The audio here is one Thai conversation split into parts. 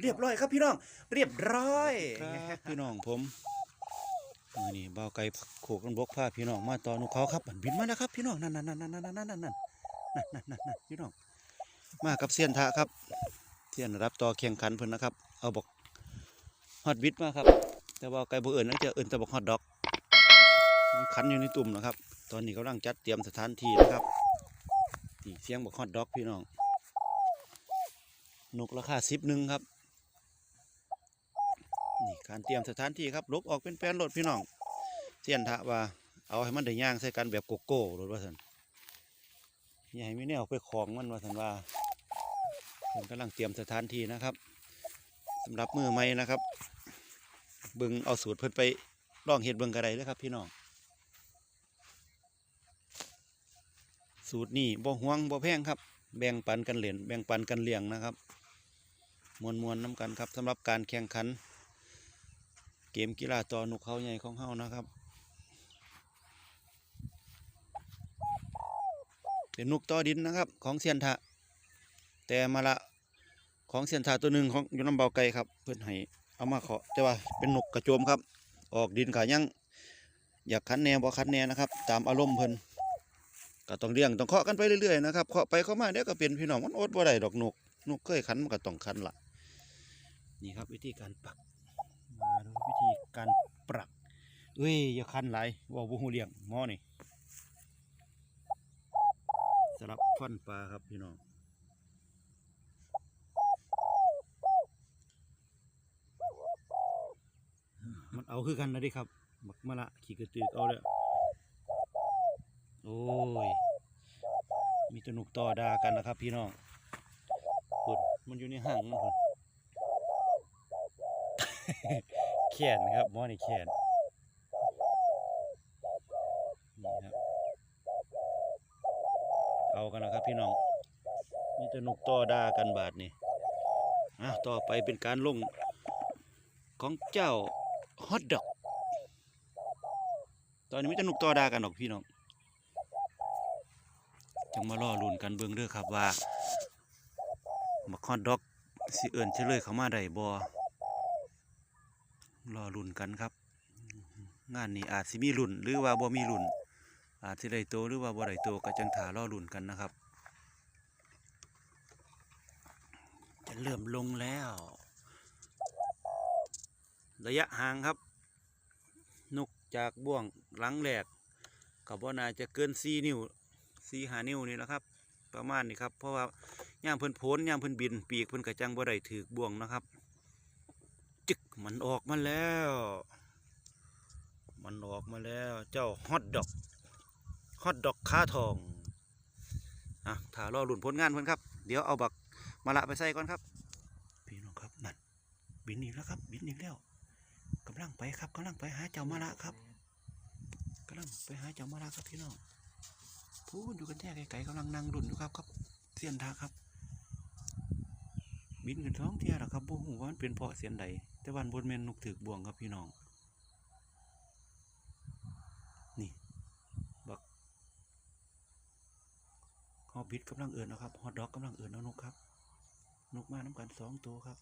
เรียบร้อยครับพี่น้อง เรียบร้อยพี่น้องผมมือนี่เบาไก่โขกกันบกผ้าพี่น้องมาต่อนุเขาครับมันบินมาแล้วครับพี่น้องนั่นนั่นนั่นนั่นนั่นนั่นนั่นนั่นนั่นนั่นนั่นพี่น้อง มากับเซียนทะครับเซียนรับต่อแข่งขันเพิ่นนะครับ เอาบอกฮอตบิดมาครับ แต่ว่าไก่บ่เอิญนั่นจะเอิญแต่บอกฮอตด็อกมันขันอยู่ในตุ่มนะครับ ตอนนี้กำลังจัดเตรียมสถานที่นะครับนี่เสียงบอกฮอตด็อกพี่น้องนกราคาสิบหนึ่งครับ นี่การเตรียมสถานที่ครับลกออกเป็นแปลนรถพี่น้องเสียนทะว่าเอาให้มันได้ย่างใส่กันแบบโกโก้รถว่าสันอย่าให้มีแนวไปของมันว่าสันว่าผมกำลังเตรียมสถานที่นะครับสำหรับมือใหม่นะครับ บึงเอาสูตรเพิ่นไปลองเห็ดเบิงกระไดเลยครับ พี่น้องสูตรนี่บ่ห่วงบ่แพงครับ แบ่งปันกันเล่นแบ่งปันกันเลี้ยงนะครับ มวลมวลน้ำกันครับสำหรับการแข่งขัน เกมกีฬาต่อนุกเขาใหญ่ของเฮานะครับ เป็นนุกต่อดินนะครับ ของเซียนทะ แต่มาละของเซียนทะตัวหนึ่งของอยู่น้ำเบาไก่ครับ เพื่อนให้เอามาขอแต่ว่าเป็นนกกระโจมครับ ออกดินขายั่งอยากคันแนวบ่คันแนวนะครับ ตามอารมณ์เพิ่นก็ต้องเลี้ยงต้องเคาะกันไปเรื่อยๆนะครับเคาะไปเคาะมาเดี๋ยวก็เป็นพี่น้องมันอดบ่ได้ดอกนกนกเคยขันมันก็ต้องขันละนี่ครับวิธีการปักมาดู ธีการปรักเอ้ยอย่าคันไหลว่าบ่ฮู้เลี้ยงหมอนี่สำหรับฟันปลาครับพี่น้องมันเอาคือกันนะดิครับบักมะละขี่กระตือกเอาเลยโอ้ย มีตนุกต่อดากันนะครับ พี่น้องคุณมันอยู่ในห้างมันคุณ แขนครับหมอนี่แขนนี่ครับเอากันนะครับพี่น้องมีแตวหนุกต่อดากันบาทนี่อะต่อไปเป็นการลงของเจ้าฮอตดอก ตอนนี้มีแตวหนุกต่อดากันดอกพี่น้องจังมาล่อลุ่นกันเบิ่งเด้อครับว่าบักฮอดดอกสิเอิ้นเฉลยเข้ามาได้บ่ รอลุ่นกันครับ งานนี้อาจสิมีลุ่นหรือว่าบ่มีลุ่น อาจสิได้โตหรือว่าบ่ได้โตก็จังถารอลุ่นกันนะครับ จะเริ่มลงแล้ว ระยะห่างครับ นกจากบ่วงหลังแหลกกับว่าน่าจะเกิน4นิ้วสี่หานิ้วนี่แหละครับ ประมาณนี้ครับเพราะว่าย่ามเพิ่นโผนย่ามเพิ่นบิน ปีกเพิ่นกระจังบ่ได้ถือบ่วงนะครับ มันออกมาแล้ว มันออกมาแล้ว เจ้าฮอตดอกฮอตดอกขาทองอะถ้ารอหลุ่นผลงานเพิ่นครับ เดี๋ยวเอาบักมาละไปใส่ก่อนครับ พี่น้องครับนั่นบินอีกแล้วครับ บินอีกแล้วกำลังไปครับกำลังไปหาเจ้ามาละครับกำลังไปหาเจ้ามาละครับพี่น้องพูดอยู่กันแท้ไกลๆกำลังนั่งดุนอยู่ครับครับเสียนทาครับ บินขึ้นท้องเที่ยหรอครับบ่ฮู้ว่ามันเป็นเพราะเสียนใด แต่วันบนแม่นนกถือกบ่วงครับพี่น้อง นี่ บักฮอบบิทกำลังเอินเอาครับฮอตด็อกกำลังเอินเอานกครับ นกมาน้ำกันสองตัวครับ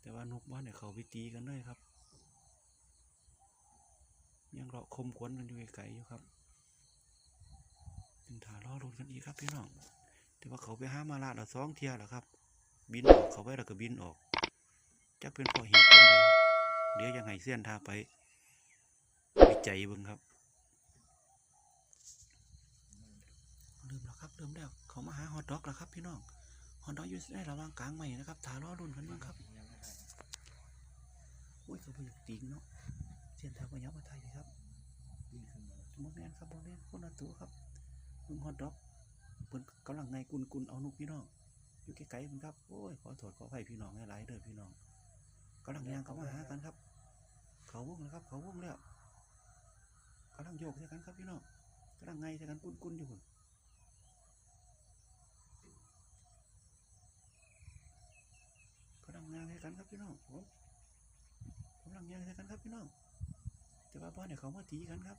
แต่ว่านกบ้านเนี่ยเขาไปตีกันเลยครับ ยังเราคมขวนกันอยู่ไกลอยู่ครับถึงถาล่อรุนกันอีกครับพี่น้องแต่ว่าเขาไปห้ามาลาดละสองเทียแล้วครับ บินออกเขาไปแล้วก็บินออกจักเป็นเพราะเหตุผลใดเดี๋ยวยังไงเส้นทาไปวิจัยบิ่งครับเริ่มแล้วครับเริ่มแล้วเขามาหาฮอตดอกแล้วครับพี่น้องฮอตดอกอยู่ในระหว่างกลางใหม่นะครับถาล่อรุนกันบ้างครับโอ้ยเขาไปอยากตีงเนาะเสียนทางพยับมาไทยเลยครับโมแมนครับโมแมนคนละตัวครับลุงฮอตด็อกเพิ่นกำลังไงกุนกุนเอานุกพี่น้อง อยู่ไกลๆมันครับ โอ้ย ขอโทษขออภัยพี่น้องหลายๆเด้อพี่น้องกำลังยางเขามาหากันครับ เขาวงแล้วครับ เขาวงแล้วกำลังโยกใส่กันครับพี่น้องกำลังไงใส่กันกุนกุนอยู่พุ่นกำลังงานใส่กันครับพี่น้องผมกำลังยังใส่กันครับพี่น้องแต่ว่าบ้านเนี่ยเขามาตีกันครับ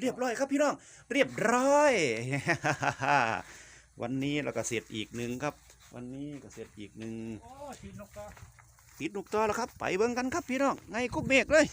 เรียบร้อยครับพี่น้อง เรียบร้อย วันนี้เราก็เสร็จอีกหนึ่งครับ วันนี้ก็เสร็จอีกหนึ่งโอ้ทีนกก็ติดลูกตัวแล้วครับ ไปเบิ่งกันครับพี่น้องไงกุบเมฆเลย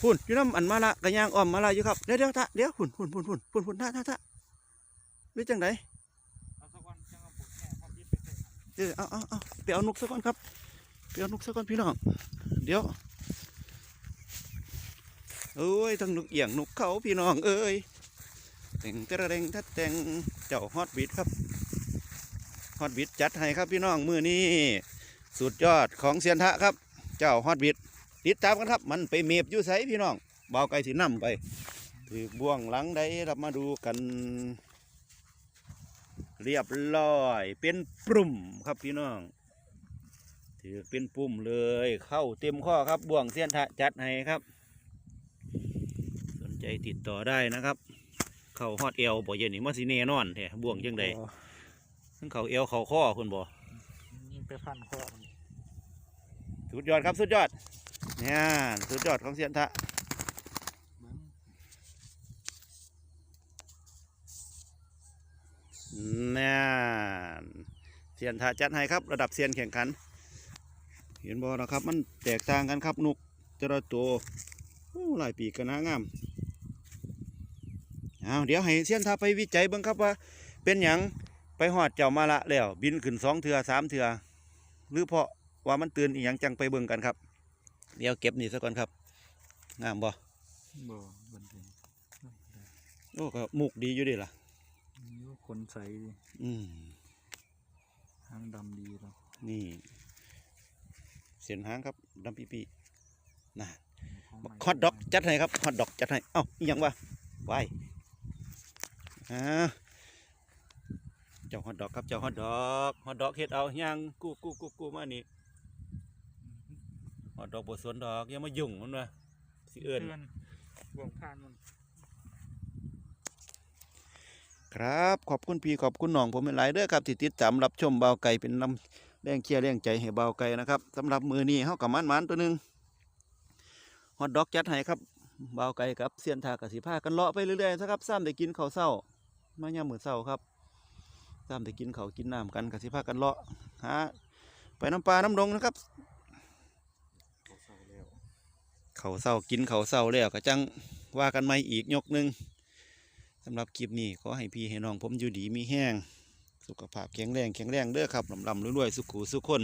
พุ่นอยู่น้ำอันมาละกระยางอ้อมมาละอยู่ครับเดี๋ยวเดี๋ยวท่าเดี๋ยวพุ่นพุ่นพุ่นพุ่นพุ่นพุ่นท่าท่าท่าหรือจังไดเอาสักวันจังเอาปุ๋ยแม่พอพิษไปเสร็จเออเอาเอาเอาไปเอานุกซะก่อนครับไปเอานุกซะก่อนพี่น้องเดี๋ยวเอ้ยทั้งนุกเอียงนุกเขาพี่น้องเอ้ยแต่งเตระเดงทัดแต่งเจ้าฮอตบิดครับฮอตบิดจัดให้ครับพี่น้องมือนี้สุดยอดของเซียนทะครับ เจ้าฮอตบิด ติดตามกันครับ มันไปเมียบอยู่ไสพี่น้องเบาไก่สินำไปถือบ่วงหลังใดเรามาดูกัน เรียบร้อย เป็นปุ่มครับพี่น้องถือเป็นปุ่มเลย เข้าเต็มข้อครับบ่วงเสี้ยนทะจัดให้ครับ สนใจติดต่อได้นะครับ เข้าฮอดเอวบ่เย็นนี่มาสิแน่นอนแท้บ่วงจังใดทั้งเข้าเอวเข้าข้อคุณบ่ยิงไปพันคอมันสุดยอดครับสุดยอด เนี่ยสุดยอดของเสียนทะเนี่ยเสียนทะจัดให้ครับระดับเซียนแข่งขัน เห็นบ่นะครับ มันแตกต่างกันครับนุกแต่ละตัวหลายปีกันนะงามเอาเดี๋ยวให้เซียนทาไปวิจัยเบิ่งครับว่า เป็นหยังไปหอดเจ้ามาละแล้ว บินขึ้นสองเถื่อสามเถื่อหรือเพราะว่ามันตื่นอีหยังจังไปเบิ่งกันครับ เดี๋ยวเก็บนี่ซะก่อนครับ งามบ่บ่บันเทิงโอ้ก็มุกดีอยู่เดิล่ะนี่คนใสดีอืมหางดำดีแล้วนี่ เสียนหางครับดำปีปีน่ะของใหม่ฮอตดอกจัดให้ครับฮอตดอกจัดให้เอ้าอีหยังวะไว้อ่าเจ้าฮอตดอกครับเจ้าฮอตดอกฮอตดอกเฮ็ดเอาย่างกู้กู้กู้กู้มานี่ฮ อตดอกบ่สนดอกอย่ามายุ่งมันว่าสิเอิ้นบ่วงผ่านมัน ครับ ขอบคุณพี่ขอบคุณน้องผมหลายๆเด้อครับที่ติดตามรับชมเบาไก่เป็นลำแรงเชียร์แรงใจให้เบาไก่นะครับสำหรับมือนี้เฮากับมันมันๆตัวหนึงฮอตดอกจัดให้ครับเบาไก่กับเสียนทากสิพากันเลาะไปเรื่อยๆนะครับซ้ำได้กินข้าวเช้า มายามมื้อเช้าครับซ้ำได้กินข้าวกินน้ำกันกสิพากันเลาะหาไปน้ำปลาน้ำดงนะครับ เขาเศร้าแล้ว ข้าวเช้ากินข้าวเช้าแล้วก็จังว่ากันใหม่อีกยกหนึ่งสำหรับคลิปนี้ขอให้พี่ให้น้องผมอยู่ดีมีแห้ง สุขภาพแข็งแรงแข็งแรงเด้อครับลำลำรวยๆสุขุสุขคน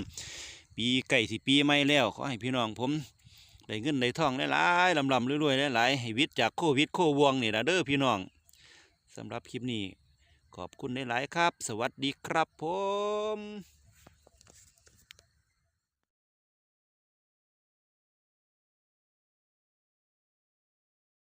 ปีไก่สิปีใหม่แล้วขอให้พี่น้องผมได้เงินได้ทองหลายๆลำลำรวยๆหลายๆให้วิทย์จากโควิดโควงนี่ละเด้อพี่น้องสำหรับคลิปนี้ขอบคุณหลายๆครับ สวัสดีครับผม